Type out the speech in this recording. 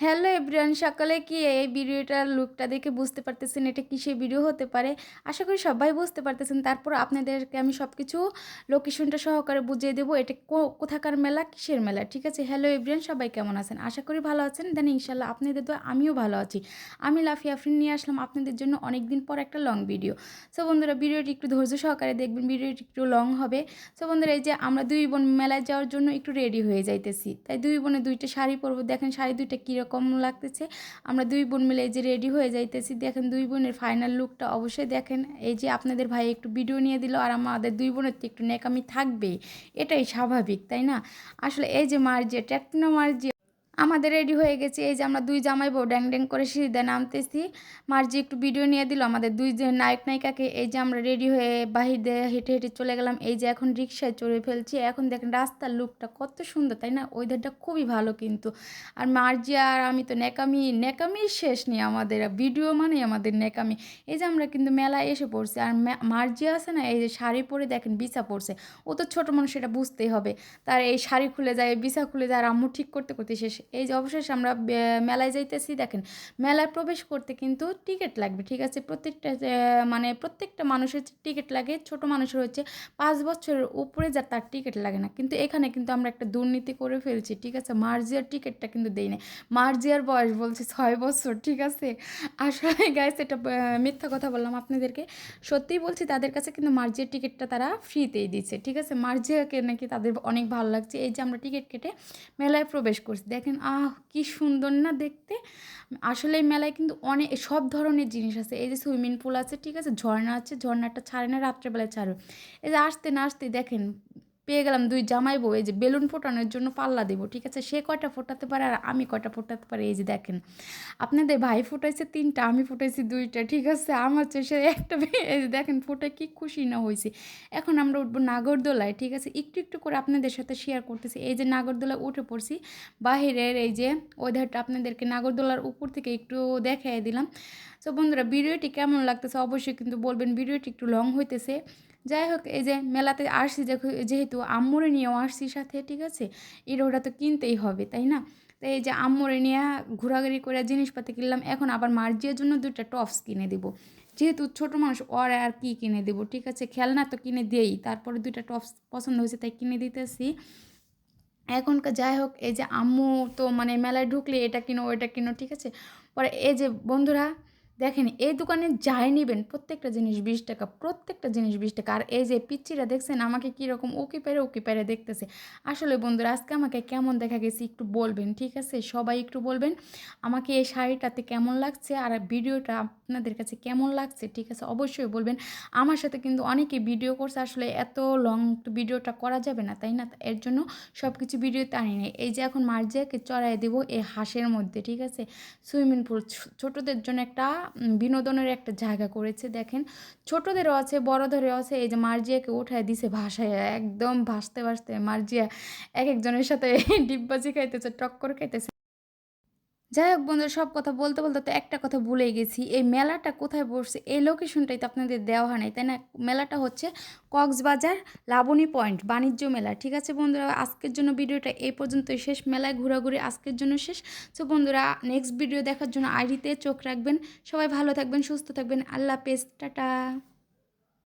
Hello everyone, সকালে কি এই ভিডিওটার লুকটা দেখে বুঝতে পারতেছেন এটা কিসের ভিডিও হতে পারে? আশা করি সবাই বুঝতে পারতেছেন। তারপর আপনাদেরকে আমি সব কিছু লোকেশনটা সহকারে বুঝিয়ে দেবো। এটা কোথাকার মেলা, কিসের মেলা? ঠিক আছে? হ্যালো এভরিওয়ান, সবাই কেমন আছেন? আশা করি ভালো আছেন। দেন ইনশাল্লাহ আপনাদের তো আমিও ভালো আছি। আমি লাফিয়া আফরিন নিয়ে আসলাম আপনাদের জন্য অনেক দিন পর একটা লং ভিডিও সো বন্ধুরা, ভিডিওটি একটু ধৈর্য সহকারে দেখবেন। ভিডিওটি একটু লং হবে। সো বন্ধুরা, এই যে আমরা দুই বোন মেলায় যাওয়ার জন্য একটু রেডি হয়ে যাইতেছি। তাই দুই বোনে দুইটা শাড়ি পরবো। দেখেন শাড়ি দুইটা কীরকম লাগতেছে। আমরা দুই বোন মিলে এই যে রেডি হয়ে যাইতেছি। দেখেন দুই বোনের ফাইনাল লুকটা অবশ্যই দেখেন। এই যে আপনাদের ভাই একটু ভিডিও নিয়ে দিল আর আমাদের দুই বোনের তো একটু নেকামি থাকবে এটাই স্বাভাবিক, তাই না? আসলে এই যে মার্জিয়া ট্যাকনো মার্জি আমাদের রেডি হয়ে গেছে। এই যে আমরা দুই জামাই বউ ড্যাং ড্যাং করে সিঁড়িতে নামতেছি। মার্জি একটু ভিডিও নিয়ে দিল আমাদের দুই নায়ক নায়িকাকে। এই যে আমরা রেডি হয়ে বাহির দিয়ে হেঁটে হেঁটে চলে গেলাম। এই যে এখন রিক্সায় চড়ে ফেলছি। এখন দেখেন রাস্তার লুকটা কত সুন্দর, তাই না? ওয়েদারটা খুবই ভালো কিন্তু। আর মার্জি আর আমি তো নেকামি নেকামির শেষ নেই আমাদের। ভিডিও মানে আমাদের নেকামি এই যে আমরা কিন্তু মেলায় এসে পড়ছি। আর মার্জি আছে না, এই যে শাড়ি পরে দেখেন বিছা পড়ছে ও তো ছোটো মানুষ এটা বুঝতেই হবে। তার এই শাড়ি খুলে যায়, বিছা খুলে যায়। আর আম্মু ঠিক করতে করতে শেষ এই যে অবশেষে আমরা মেলায় যাইতেছি, দেখেন, মেলায় প্রবেশ করতে কিন্তু টিকিট লাগবে, ঠিক আছে? প্রত্যেকটা মানে প্রত্যেকটা মানুষের টিকিট লাগে, ছোট মানুষের হচ্ছে পাঁচ বছরের উপরে যা তার টিকিট লাগে না। কিন্তু এখানে কিন্তু আমরা একটা দুর্নীতি করে ফেলছি, ঠিক আছে? মার্জিয়ার টিকিটটা কিন্তু দেই না মার্জিয়ার বয়স বলছে ছয় বছর, ঠিক আছে? আসলে গাইস এটা মিথ্যা কথা বললাম আপনাদেরকে। সত্যিই বলছি, তাদের কাছে কিন্তু মার্জিয়ার টিকিটটা তারা ফ্রিতেই দিচ্ছে, ঠিক আছে? মার্জিয়াকে নাকি তাদের অনেক ভালো লাগছে, এই যে আমরা টিকিট কেটে মেলায় প্রবেশ করছি। দেখেন আহ, কি সুন্দর না দেখতে। আসলে এই মেলায় কিন্তু অনেক সব ধরনের জিনিস আছে। এই যে সুইমিং পুল আছে, ঠিক আছে, ঝর্ণা আছে, ঝর্ণাটা ছাড়ে না, রাত্রেবেলায় ছাড়ে এই যে আসতে না আসতে দেখেন পেয়ে গেলাম দুই জামাই বউ, এই যে বেলুন ফোটানোর জন্য পাল্লা দেবো, ঠিক আছে? সে কয়টা ফোটাতে পারে আর আমি কয়টা ফোটাতে পারি? এই যে দেখেন, আপনাদের ভাই ফোটাইছে তিনটা, আমি ফোটাইছি দুইটা, ঠিক আছে? আমার চেয়ে সে একটা এই যে দেখেন ফুটে কি খুশি না হয়েছে। এখন আমরা উঠবো নাগরদোলায়, ঠিক আছে? একটু একটু করে আপনাদের সাথে শেয়ার করতেছি। এই যে নাগরদোলায় উঠে পড়ছি, বাহিরের এই যে ওয়েদারটা আপনাদেরকে নাগরদোলার উপর থেকে একটু দেখাই দিলাম। তো বন্ধুরা ভিডিওটি কেমন লাগতেছে অবশ্যই কিন্তু বলবেন ভিডিওটি একটু লং হইতেছে। যাই হোক এই যে মেলাতে আসছি যেহেতু আম্মুরে নিয়েও আসছি সাথে, ঠিক আছে? এর ওটা তো কিনতেই হবে, তাই না? তো এই যে আম্মুরে নিয়ে ঘোরাঘুরি করে জিনিসপাতি কিনলাম, এখন আবার মার্জিয়ার জন্য দুইটা টপস কিনে দেবো। যেহেতু ছোটো মানুষ, ওর আর কি কিনে দেবো, ঠিক আছে? খেলনা তো কিনে দেই তারপরে দুইটা টপস পছন্দ হয়েছে, তাই কিনে দিতেছি। এখনকার যাই হোক এই যে আম্মু তো মানে মেলায় ঢুকলে এটা কিনো ওটা কিনো, ঠিক আছে? পরে এই যে বন্ধুরা দেখেন, এই দোকানে যাই নেবেন, প্রত্যেকটা জিনিস বিশ টাকা, প্রত্যেকটা জিনিস বিশ টাকা। আর এই যে পিচ্চিরা দেখছেন, আমাকে কীরকম ওকে পেরে ওকে পেরে দেখতেছে। আসলে বন্ধুরা, আজকে আমাকে কেমন দেখা গেছে একটু বলবেন, ঠিক আছে? সবাই একটু বলবেন, আমাকে এই শাড়িটাতে কেমন লাগছে আর ভিডিওটা আপনাদের কাছে কেমন লাগছে, ঠিক আছে? অবশ্যই বলবেন। আমার সাথে কিন্তু অনেকে ভিডিও করছে, আসলে এত লং ভিডিওটা করা যাবে না, তাই না? এর জন্য সব কিছু ভিডিওতে আনি নেই। এই যে এখন মার্জিয়াকে চড়াই দেবো এই হাঁসের মধ্যে, ঠিক আছে? সুইমিং পুল ছোটোদের জন্য একটা বিনোদনের একটা জায়গা করেছে, দেখেন। ছোটদেরও আছে, বড়দেরও আছে, এই যে মার্জিয়াকে উঠায় দিছে ভাসায় একদম ভাসতে ভাসতে মার্জিয়া এক একজনের সাথে ডিব্বাজি খাইতেছে, টক্কর খাইতেছে। যাই হোক বন্ধুরা, সব কথা বলতে বলতে তো একটা কথা ভুলেই গেছি। এই মেলাটা কোথায় বসছে? এই লোকেশনটাই তো আপনাদের দেওয়া হয় নাই, তাই না? মেলাটা হচ্ছে কক্সবাজার লাবণী পয়েন্ট, বাণিজ্য মেলা, ঠিক আছে বন্ধুরা? আজকের জন্য ভিডিওটা এই পর্যন্তই শেষ, মেলায় ঘোরাঘুরি আজকের জন্য শেষ। তো বন্ধুরা নেক্সট ভিডিও দেখার জন্য আইডিতে চোখ রাখবেন। সবাই ভালো থাকবেন, সুস্থ থাকবেন। আল্লাহ হাফেজ, টাটা।